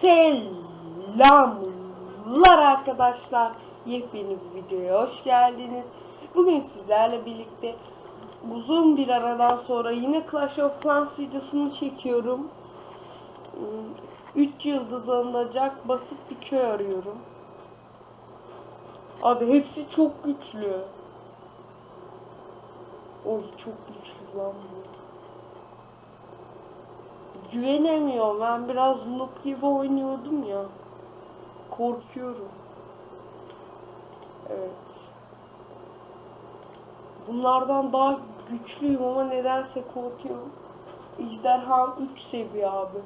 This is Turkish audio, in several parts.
Selamlar arkadaşlar. Yepyeni bir videoya hoş geldiniz. Bugün sizlerle birlikte uzun bir aradan sonra yine Clash of Clans videosunu çekiyorum. 3 yıldız alınacak basit bir köy arıyorum. Abi hepsi çok güçlü. Oy çok güçlü lan bu. Güvenemiyorum. Ben biraz noob gibi oynuyordum ya. Korkuyorum. Evet. Bunlardan daha güçlüyüm ama nedense korkuyorum. Ejderha 3 seviye abi.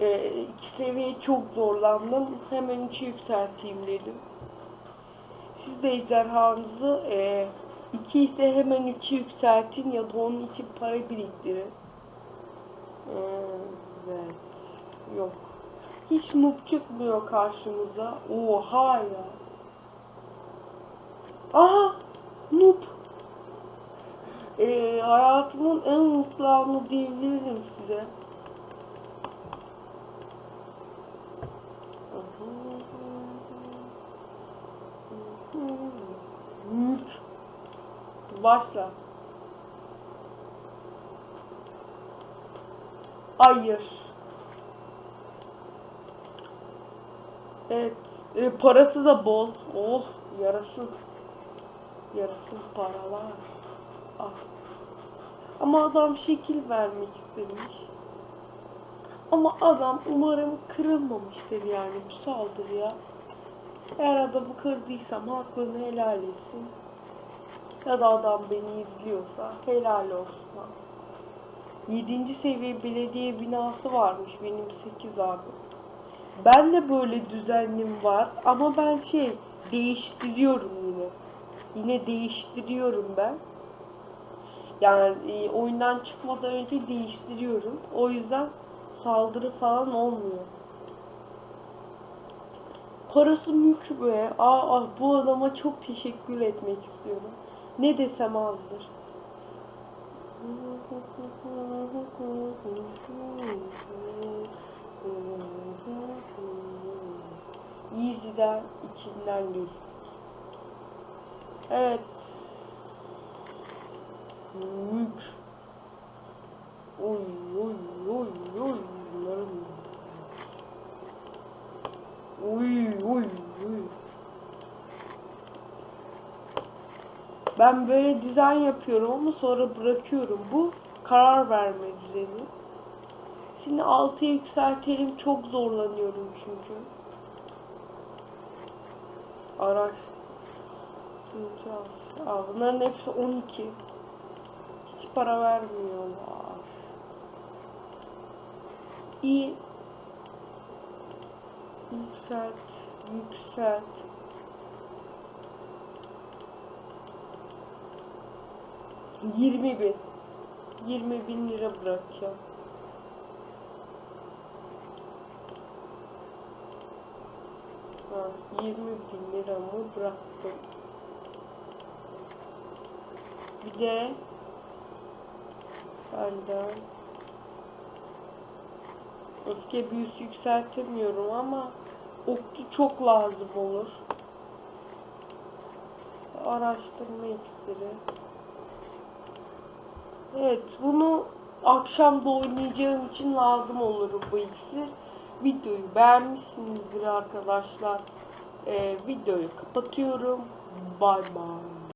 Ee, iki seviye çok zorlandım. Hemen 3'e yükselteyim dedim. Siz de ejderhanızı 2 ise hemen 3'e yükseltin ya da onun için para biriktirin. Evet. Yok. Hiç noob çıkmıyor karşımıza. Oha ya. Aha! Noob. Ee, hayatımın en mutlu anı diyebilirim size. Başla. Hayır. Evet. E, parası da bol. Oh yarasın. Yarasın paralar. Ah. Ama adam şekil vermek istemiş. Ama adam umarım kırılmamıştır yani bu saldırıya. Eğer adamı kırdıysam hakkını helal etsin. Ya da adam beni izliyorsa helal olsun. 7. seviye belediye binası varmış benim 8 abi. Ben de böyle düzenlim var ama ben şey değiştiriyorum yine. Yine değiştiriyorum ben. Yani e, oyundan çıkmadan önce değiştiriyorum. O yüzden saldırı falan olmuyor. Parası mülk be. Aa, ah, bu adama çok teşekkür etmek istiyorum. Ne desem azdır. Easy'den içinden geçtik. Evet. Mük. Oy oy. Bunların. Oy oy oy. Ben böyle düzen yapıyorum ama sonra bırakıyorum. Bu karar verme düzeni. Şimdi 6'ya yükseltelim. Çok zorlanıyorum çünkü. Araç. Tutacağız. Aa, bunların hepsi 12. Hiç para vermiyorlar. İyi. Yükselt. Yükselt. Yirmi bin. Yirmi bin lira bırakacağım. Ha, 20 bin liramı bıraktım. Bir de senden öfke büyüsü yükseltemiyorum ama okçu çok lazım olur. Araştırma iksiri. Evet bunu akşam da oynayacağım için lazım olur bu iksir. Videoyu beğenmişsinizdir arkadaşlar. Ee, videoyu kapatıyorum. Bay bay.